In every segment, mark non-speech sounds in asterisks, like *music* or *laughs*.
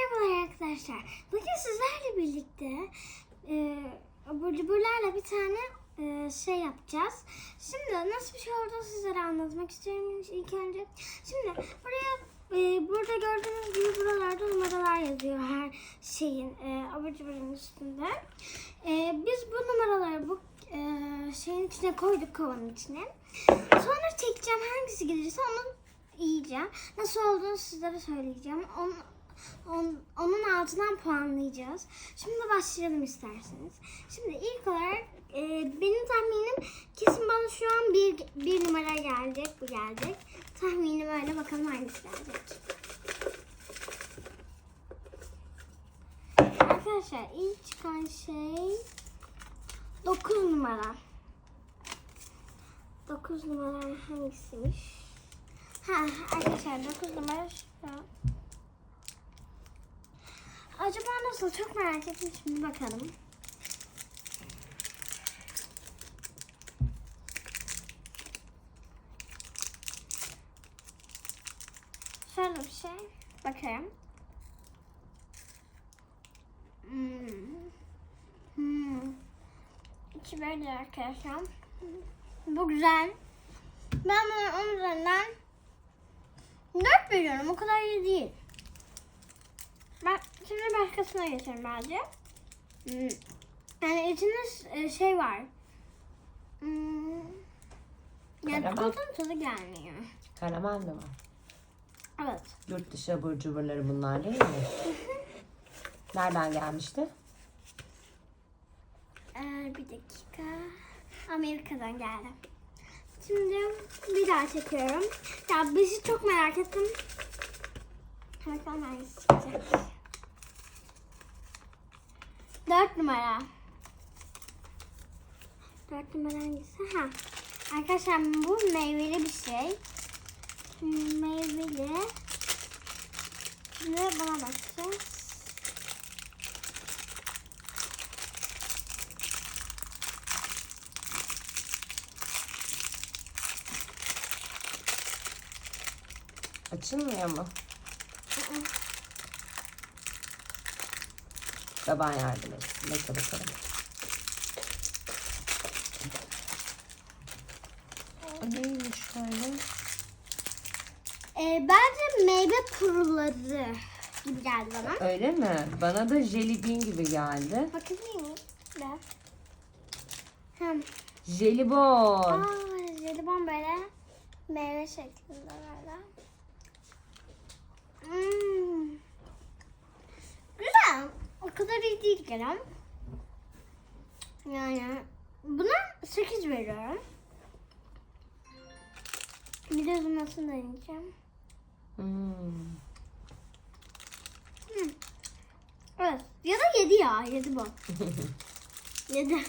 Merhabalar arkadaşlar. Bugün sizlerle birlikte e, abur cuburlarla bir tane e, şey yapacağız. Şimdi nasıl bir şey olduğunu sizlere anlatmak istiyorum ilk önce. Şimdi buraya e, burada gördüğünüz gibi buralarda numaralar yazıyor her şeyin e, abur cuburun üstünde. E, biz bu numaraları bu e, şeyin içine koyduk kovanın içine. Sonra çekeceğim hangisi gelirse onu yiyeceğim. Nasıl olduğunu sizlere söyleyeceğim. Onun, on- onun altından puanlayacağız. Şimdi başlayalım isterseniz. Şimdi ilk olarak e, benim tahminim kesin bana şu an bir, bir numara gelecek. Bu gelecek. Tahminim öyle bakalım hangisi gelecek. Arkadaşlar ilk çıkan şey 9 numara. 9 numara hangisiymiş? Ha arkadaşlar 9 numara şu. Acaba nasıl? Çok merak ettim. Şimdi bakalım. Şöyle bir şey. Bakalım. Hmm. Hmm. İki böyle arkadaşlar. Bu güzel. Ben bunu onun üzerinden 4 veriyorum. O kadar iyi değil. Şimdi başkasına geçelim bence. Hmm. Yani içinde e, şey var. Hmm. Yani çikolatanın tadı gelmiyor. Karamel mi var? Evet. Yurt dışı abur cuburları bunlar değil mi? *laughs* Nereden gelmişti? Ee, bir dakika. Amerika'dan geldi. Şimdi bir daha çekiyorum. Ya bir şey çok merak ettim. Bakalım hangisi çıkacak. Dört numara. Dört numara hangisi? Ha. Arkadaşlar bu meyveli bir şey. Hmm, Meyveli. Şimdi bana bakacağız. Açılmıyor mu? Baban yardım etsin. Bekle bakalım. O neymiş böyle? Ee, bence meyve puruları gibi geldi bana. Öyle mi? Bana da jelibin gibi geldi. Bakabilir miyim? De. Hem. Jelibon. Aa, jelibon böyle meyve şeklinde böyle. Hmm. Kadar iyi değil gene. Yani buna 8 veriyorum. Bir de nasıl deneyeceğim. Hmm. Hmm. Evet. Ya da 7 ya. 7 bu. *laughs* 7.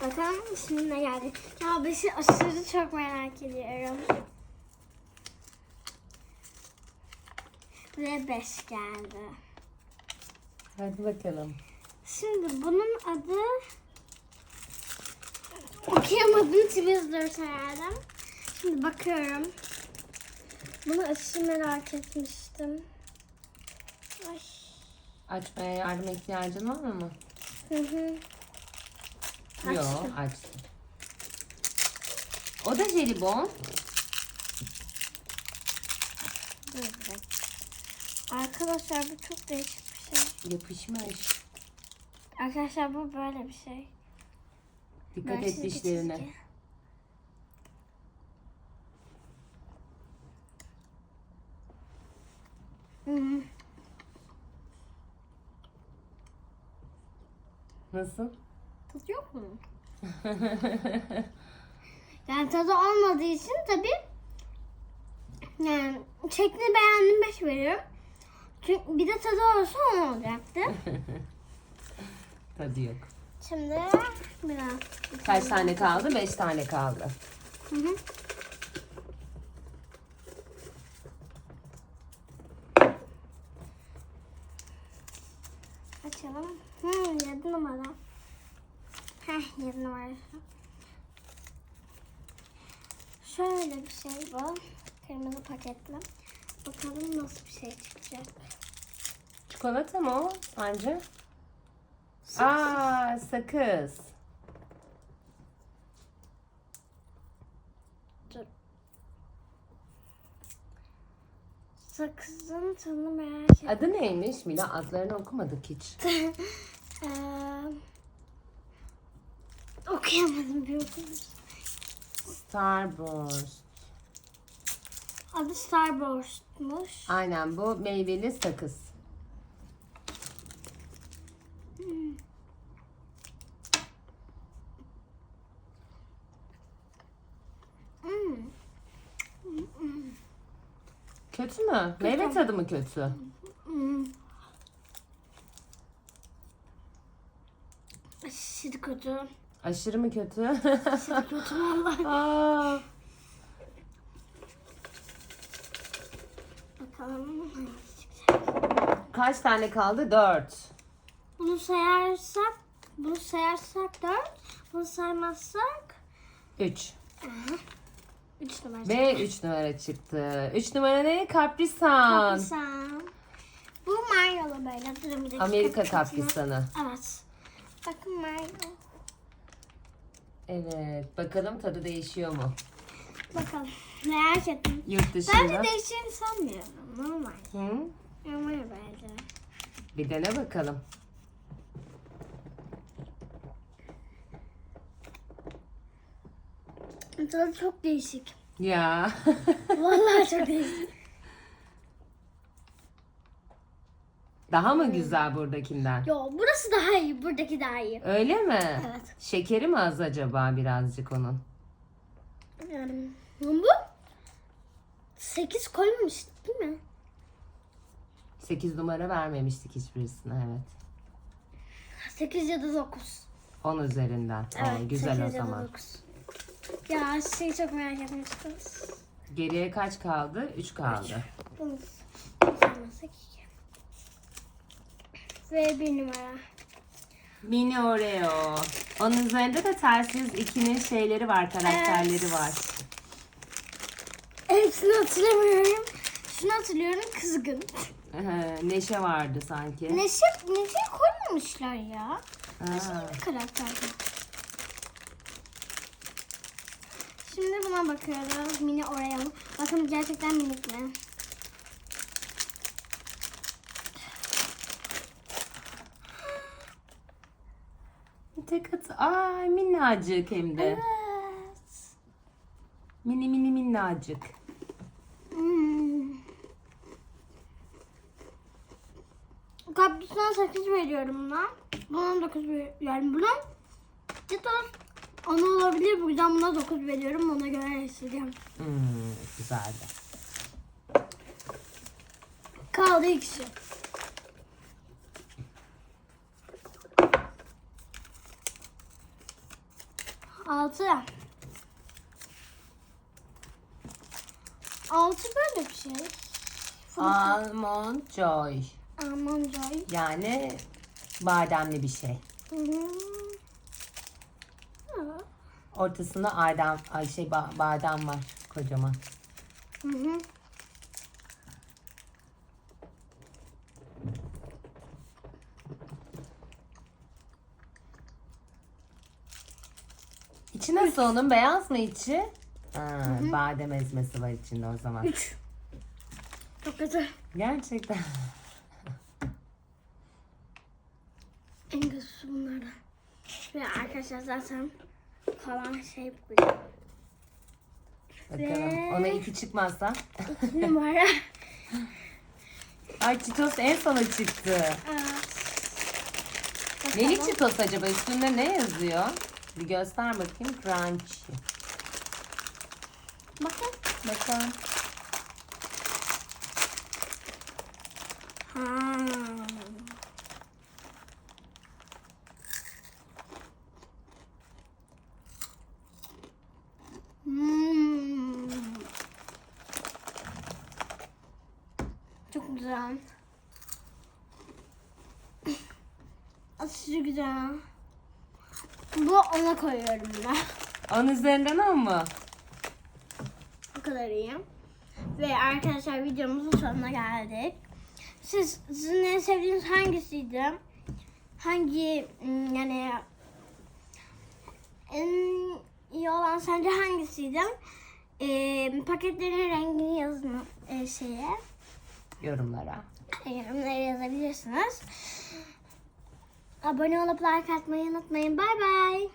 Bakalım şimdi ne geldi. Ya beşi aşırı çok merak ediyorum. Ve 5 geldi. Hadi bakalım. Şimdi bunun adı okuyamadım Twizzlers herhalde. Şimdi bakıyorum. Bunu aşırı merak etmiştim. Ay. Açmaya yardım ihtiyacın var mı? Hı hı. Yok Açtım. açtım. O da jelibon. Dur bir dakika. Arkadaşlar bu çok değişik bir şey. Yapışmış. Arkadaşlar bu böyle bir şey. Dikkat et dişlerine. Nasıl? Tadı yok mu? *laughs* Yani tadı olmadığı için tabii yani şeklini beğendim 5 veriyorum. Çünkü bir de tadı olsa 10 olacaktı. *laughs* Tadı yok. Şimdi biraz. Kaç tane kaldı? Beş tane kaldı. Hı hı. Açalım. Hmm, 7 numara. Heh, 7 numara. Şöyle bir şey bu. Kırmızı paketli. Bakalım nasıl bir şey çıkacak. Çikolata mı o sence? Aa sakız. Dur. Sakızın tadını merak ettim. Adı neymiş Mila? Adlarını okumadık hiç. *laughs* Okuyamadım bir okuyayım. Starburst. Adı Starburst'muş. Aynen bu meyveli sakız. Hmm. Kötü mü? Meyve tadı mı kötü? Aşırı kötü. Aşırı mı kötü? Aşırı kötü vallahi. *laughs* Aa, Kaç tane kaldı? Dört. Bunu sayarsak, bunu sayarsak 4, bunu saymazsak Üç. 3 numara. Ve üç numara çıktı. Üç numara ne? Kaprisan. Kaprisan. Bu Mario'lu böyle. Durun. Amerika kaprisanı. Evet. Bakın Mario. Evet. Bakalım tadı değişiyor mu? Bakalım. Merak ettim. Yurt Bence dışında. değişeceğini sanmıyorum. Normal. Hı? Normal bence. Bir dene bakalım. Tadı çok değişik. Ya. *laughs* Vallahi çok değişik. Daha mı güzel buradakinden? Yo burası daha iyi. Buradaki daha iyi. Öyle mi? Evet. Şekeri mi az acaba birazcık onun? Yani bu 8 koymamış değil mi? 8 numara vermemiştik hiçbirisine evet. 8 ya da 9. 10 üzerinden. Aa, güzel o 8 ya da zaman. 9. Ya şeyi çok merak etmiştim. Geriye kaç kaldı? 3 kaldı. Bunu saymazsak 2. Ve bir numara. Mini Oreo. Onun üzerinde de telsiz 2'nin şeyleri var, karakterleri Evet. var. Hepsini hatırlamıyorum. Şunu hatırlıyorum kızgın. Ee, Neşe vardı sanki. Neşe, Neşe koymamışlar ya. Neşe Aa, bir. Şimdi buna bakıyoruz. Mini Oreo. Bakın gerçekten minik mi? tek atı. Ay minnacık hem de. Evet. Mini mini minnacık. Hmm. Kapristen 8 veriyorum buna. Buna 9 veriyorum. Buna da 10 olabilir. Bu yüzden buna 9 veriyorum. Ona göre yaşayacağım. Hmm, güzeldi. Kaldı ikisi. Altı. Altı böyle bir şey. Almond Joy. Almond Joy. Yani bademli bir şey. Ortasında adem, ay şey ba- badem var kocaman. Hı hı. İçi nasıl onun? Beyaz mı içi? Ha, badem ezmesi var içinde o zaman. Üç. Çok kötü. Gerçekten. *laughs* Ve arkadaşlar zaten kalan şey bu. Bakalım. Ona iki çıkmazsa. İki numara. *laughs* Ay Cheetos en sona çıktı. Evet. Neli Bakalım. Cheetos acaba? Üstünde ne yazıyor? Bir göster bakayım. Crunchy. Bakın. Bakalım. Ha. Çok güzel. Aşırı güzel. Bu ona koyuyorum ben. Onun üzerinden o mu? Bu kadar iyi. Ve arkadaşlar videomuzun sonuna geldik. Siz sizin en sevdiğiniz hangisiydi? Hangi hmm, yani en iyi olan sence hangisiydi? Ee, paketlerin rengini yazın e, şeye. Yorumlara. Yorumlara yazabilirsiniz. Abone olup like atmayı unutmayın. Bay bay.